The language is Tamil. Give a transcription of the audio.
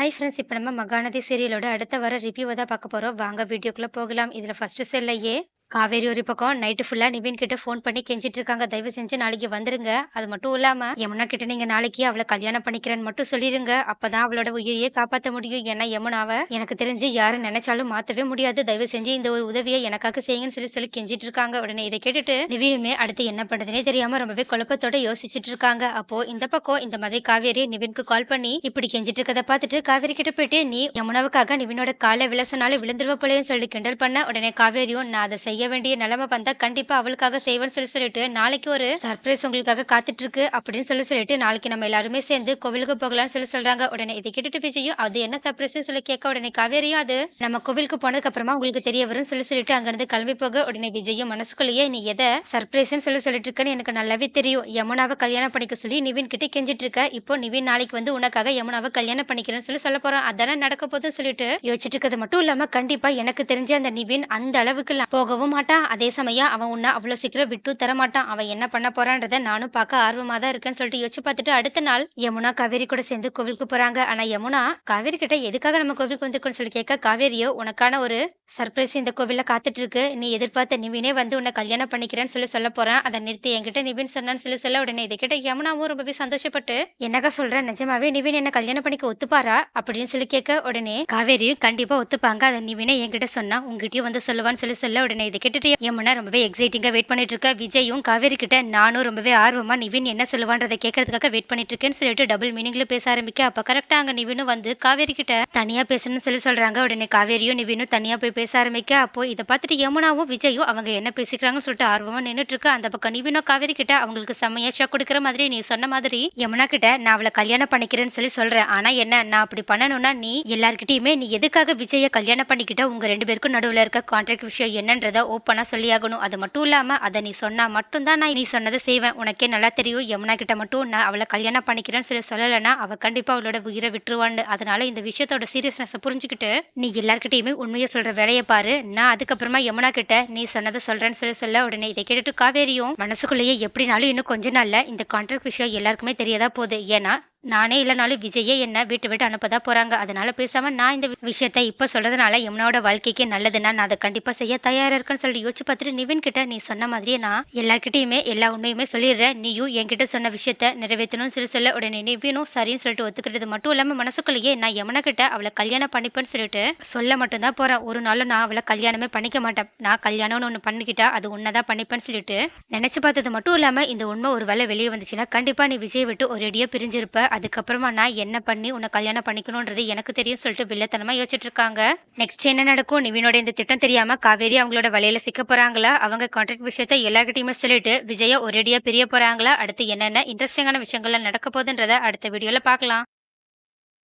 ஹை ஃப்ரெண்ட்ஸ் இப்போ நம்ம மகாநதி சீரியலோட அடுத்த வர ரிவ்யூவை தான் பார்க்க போகிறோம் வாங்க வீடியோக்குள்ளே போகலாம். இதில் ஃபஸ்ட்டு செல்லையே காவேரி ஒரு பக்கம் நைட்டு ஃபுல்லாக நிவின் கிட்ட ஃபோன் பண்ணி கெஞ்சிட்டு இருக்காங்க. தயவு செஞ்சு நாளைக்கு வந்துருங்க. அது மட்டும் இல்லாமல் யமுனா கிட்ட நீங்கள் நாளைக்கு அவளை கல்யாணம் பண்ணிக்கிறேன்னு மட்டும் சொல்லிடுங்க அப்பதான் அவளோட உயிரியை காப்பாற்ற முடியும். ஏன்னா யமுனாவை எனக்கு தெரிஞ்சு யாரும் நினைச்சாலும் மாற்றவே முடியாது. தயவு செஞ்சு இந்த ஒரு உதவியை எனக்காக செய்யுங்கன்னு சொல்லி சொல்லி கெஞ்சிட்டு இருக்காங்க. உடனே இதை கேட்டுட்டு நிவினுமே அடுத்து என்ன பண்ணுறதுனே தெரியாமல் ரொம்பவே குழப்பத்தோட யோசிச்சுட்டு இருக்காங்க. அப்போ இந்த பக்கம் இந்த மாதிரி காவேரி நிவின்க்கு கால் பண்ணி இப்படி கெஞ்சிட்டு இருக்கதை பார்த்துட்டு காவேரி கிட்ட போயிட்டு நீ யமுனாவுக்காக நிவினோட காலை விளசனால விழுந்துருவ போலேன்னு சொல்லி கிண்டல் பண்ண. உடனே காவேரியும் நான் அதை செய்ய வேண்டிய நிலைமை வந்தா கண்டிப்பா அவளுக்காக செய்வேன்னு சொல்லி சொல்லிட்டு நாளைக்கு ஒரு சர்ப்ரைஸ் உங்களுக்காக காத்துட்டு இருக்கு அப்படின்னு சொல்லி சொல்லிட்டு நாளைக்கு நம்ம எல்லாருமே சேர்ந்து கோவிலுக்கு போகலாம்னு சொல்லி சொல்றாங்க. உடனே இதை கேட்டுட்டு விஜயும் அது என்ன சர்ப்ரைஸ் சொல்லி கேட்க உடனே காவேரியும் அது நம்ம கோவிலுக்கு போனதுக்கு அப்புறமா உங்களுக்கு தெரிய வரும்னு சொல்லி சொல்லிட்டு அங்கிருந்து கிளம்பி போக உடனே விஜயும் மனசுக்குள்ளேயே நீ எதை சர்ப்ரைஸ்ன்னு சொல்லி சொல்லிட்டு இருக்கேன்னு எனக்கு நல்லாவே தெரியும். யமுனாவை கல்யாணம் பண்ணிக்க சொல்லி நிவின் கிட்ட கெஞ்சிட்டு இருக்க இப்போ நிவின் நாளைக்கு வந்து உனக்காக யமுனாவை கல்யாணம் பண்ணிக்கிறேன்னு சொல்லி சொல்ல போறான். அதெல்லாம் நடக்க போகுதுன்னு சொல்லிட்டு யோசிச்சுட்டு இருக்கிறது மட்டும் இல்லாம கண்டிப்பா எனக்கு தெரிஞ்ச அந்த நிவின் அந்த அளவுக்கு போகவும் மாட்டான் அதே சமயம் அவன் உன்னை அவ்வளோ சீக்கிரம் விட்டு தரமாட்டான் அவன் என்ன பண்ண போறான்றத நானும் பார்க்க ஆர்வமா தான் இருக்கேன்னு சொல்லிட்டு யோசிச்சு பார்த்துட்டு அடுத்த நாள் யமுனா காவேரி கூட சேர்ந்து கோவிலுக்கு போறாங்க. ஆனா யமுனா காவேரி கிட்ட எதுக்காக நம்ம கோவிலுக்கு வந்திருக்கோம்னு சொல்லி கேட்க காவேரியோ உனக்கான ஒரு சர்ப்ரைஸ் இந்த கோவிலில் காத்துட்டு இருக்கு நீ எதிர்பார்த்த நிவினே வந்து உன்னை கல்யாணம் பண்ணிக்கிறேன்னு சொல்லி சொல்ல போறேன். அதை நிறுத்தி என்கிட்ட நிவின் சொன்னான்னு சொல்லி சொல்ல உடனே இதை கிட்ட யமுனாவும் ரொம்பவே சந்தோஷப்பட்டு என்னக்கா சொல்கிறேன் நிஜமாவே நிவின் என்ன கல்யாணம் பண்ணிக்க ஒத்துப்பாரா? அப்படின்னு சொல்லி கேட்க உடனே காவேரியும் கண்டிப்பா ஒத்துப்பாங்க. அதை நிவினே என்கிட்ட சொன்னா உங்ககிட்டயும் வந்து சொல்லுவான்னு சொல்லி சொல்ல உடனே இதை கேட்டுட்டு யமுனா ரொம்பவே எக்ஸைட்டிங்கா வெயிட் பண்ணிட்டு இருக்க. விஜயும் காவேரி கிட்ட நானும் ரொம்பவே ஆர்வமா நிவின் என்ன சொல்லுவான்றதை கேட்கறதுக்காக வெயிட் பண்ணிட்டு இருக்கேன்னு சொல்லிட்டு டபுள் மீனிங்ல பேச ஆரம்பிக்க. அப்ப கரெக்டா அங்க நிவினும் வந்து காவேரி கிட்ட தனியா பேசணும்னு சொல்லி சொல்றாங்க. உடனே காவேரியும் நிவினும் தனியா போய் பேச ஆரம்பிக்க அப்போ இதை பார்த்துட்டு யமுனாவும் விஜயும் அவங்க என்ன பேசிக்கிறாங்கன்னு சொல்லிட்டு ஆர்வமா நின்றுட்டுருக்க அந்த பக்கம் நிவினோ காவேரி கிட்ட அவங்களுக்கு செம்மையா ஷாக் கொடுக்குற மாதிரி நீ சொன்ன மாதிரி யமுனா கிட்ட நான் அவளை கல்யாணம் பண்ணிக்கிறேன்னு சொல்லி சொல்றேன். ஆனா என்ன நான் அப்படி பண்ணணும்னா நீ எல்லார்கிட்டயுமே நீ எதுக்காக விஜய கல்யாணம் பண்ணிக்கிட்ட உங்க ரெண்டு பேருக்கும் நடுவில் இருக்க கான்ட்ராக்ட் விஷயம் என்னன்றத ஓப்பனா சொல்லியாகணும் அது மட்டும் இல்லாம அதை நீ சொன்னா மட்டும்தான் நான் நீ சொன்னதை செய்வேன். உனக்கே நல்லா தெரியும் யமுனா கிட்ட மட்டும் நான் அவளை கல்யாணம் பண்ணிக்கிறேன்னு சொல்லி சொல்லலைன்னா அவ கண்டிப்பா அவளோட உயிரை விட்டுருவான்னு. அதனால இந்த விஷயத்தோட சீரியஸ்னஸ் புரிஞ்சுக்கிட்டு நீ எல்லார்கிட்டயுமே உண்மையை சொல்ற கதையை பாரு. நான் அதுக்கப்புறமா யமுனா கிட்ட நீ சொன்னதை சொல்றேன்னு சொல்லி சொல்ல உடனே இதை கேட்டுட்டு காவேரியும் மனசுக்குள்ளேயே எப்படினாலும் இன்னும் கொஞ்ச நாள்ல இந்த கான்ட்ராக்ட் விஷயம் எல்லாருக்குமே தெரியதா போகுது. ஏன்னா நானே இல்லைனாலும் விஜயே என்ன வீட்டு விட்டு அனுப்பதா போறாங்க. அதனால பேசாம நான் இந்த விஷயத்த இப்ப சொல்றதுனால யமுனாவோட வாழ்க்கைக்கு நல்லதுன்னா நான் அதை கண்டிப்பா செய்ய தயாரா இருக்கேன்னு சொல்லி யோசிச்சு பார்த்துட்டு நிவின் கிட்ட நீ சொன்ன மாதிரியே நான் எல்லாருக்கிட்டையுமே எல்லா உண்மையுமே சொல்லிடுறேன். நீயும் என்கிட்ட சொன்ன விஷயத்த நிறைவேற்றணும்னு சொல்லி சொல்ல உடனே நிவினும் சரின்னு சொல்லிட்டு ஒத்துக்கிறது மட்டும் இல்லாம மனசுக்குள்ளேயே நான் யமுனா கிட்ட அவளை கல்யாணம் பண்ணிப்பேன்னு சொல்லிட்டு சொல்ல மட்டும்தான் போறேன். ஒரு நாளும் நான் அவளை கல்யாணமே பண்ணிக்க மாட்டேன். நான் கல்யாணம்னு ஒன்று பண்ணிக்கிட்டா அது உன்னதான் பண்ணிப்பேன்னு சொல்லிட்டு நினைச்சு பார்த்தது மட்டும் இல்லாம இந்த உண்மை ஒரு வேலை வெளியே வந்துச்சுன்னா கண்டிப்பா நீ விஜய் விட்டு ஒரேடியா பிரிஞ்சிருப்ப. அதுக்கப்புறமா நான் என்ன பண்ணி உன்னை கல்யாணம் பண்ணிக்கணுன்றது எனக்கு தெரியும் சொல்லிட்டு வில்லத்தனமா யோசிச்சுட்டு இருக்காங்க நெக்ஸ்ட் என்ன நடக்கும்? நிவினோட இந்த திட்டம் தெரியாம காவேரி அவங்களோட வலையில சிக்க போறாங்களா? அவங்க கான்ட்ராக்ட் விஷயத்த எல்லார்கிட்டயுமே சொல்லிட்டு விஜயா ஒரேடியா பிரிய போறாங்களா? அடுத்து என்னென்ன இன்ட்ரெஸ்டிங்கான விஷயங்கள்லாம் நடக்க போகுதுன்றத அடுத்த வீடியோல பார்க்கலாம்.